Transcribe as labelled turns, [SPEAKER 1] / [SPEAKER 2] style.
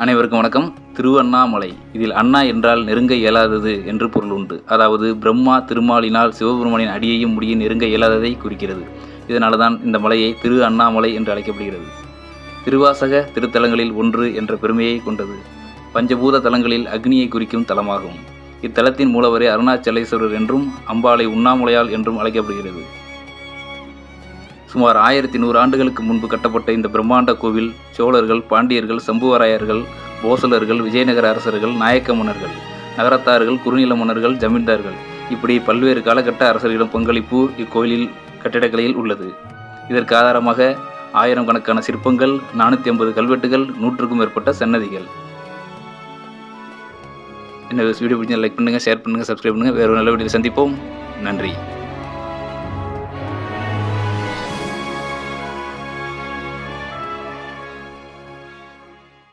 [SPEAKER 1] அனைவருக்கும் வணக்கம். திருவண்ணாமலை. இதில் அண்ணா என்றால் நெருங்க இயலாதது என்று பொருள் உண்டு. அதாவது பிரம்மா திருமாலினால் சிவபெருமானின் அடியையும் முடியும் நெருங்க இயலாததை குறிக்கிறது. இதனால தான் இந்த மலையை திரு அண்ணாமலை என்று அழைக்கப்படுகிறது. திருவாசக திருத்தலங்களில் ஒன்று என்ற பெருமையை கொண்டது. பஞ்சபூத தலங்களில் அக்னியை குறிக்கும் தலமாகும். இத்தலத்தின் மூலவரே அருணாச்சலேஸ்வரர் என்றும் அம்பாளை உண்ணாமலையால் என்றும் அழைக்கப்படுகிறது. சுமார் ஆயிரத்தி நூறு ஆண்டுகளுக்கு முன்பு கட்டப்பட்ட இந்த பிரம்மாண்ட கோவில் சோழர்கள் பாண்டியர்கள் சம்புவராயர்கள் போசலர்கள் விஜயநகர அரசர்கள் நாயக்க மன்னர்கள் நகரத்தார்கள் குறுநில மன்னர்கள் ஜமீன்தார்கள். இப்படி பல்வேறு காலகட்ட அரசர்களிடம் பங்களிப்பு இக்கோயிலில் கட்டிடக்கலையில் உள்ளது. இதற்கு ஆதாரமாக ஆயிரம் கணக்கான சிற்பங்கள் நானூற்றி ஐம்பது கல்வெட்டுகள் நூற்றுக்கும் மேற்பட்ட சன்னதிகள். என்ன வீடியோ பிடிச்சா லைக் பண்ணுங்கள் ஷேர் பண்ணுங்கள் சப்ஸ்கிரைப் பண்ணுங்கள் வேறு நல்ல வீடியோவில் சந்திப்போம். நன்றி.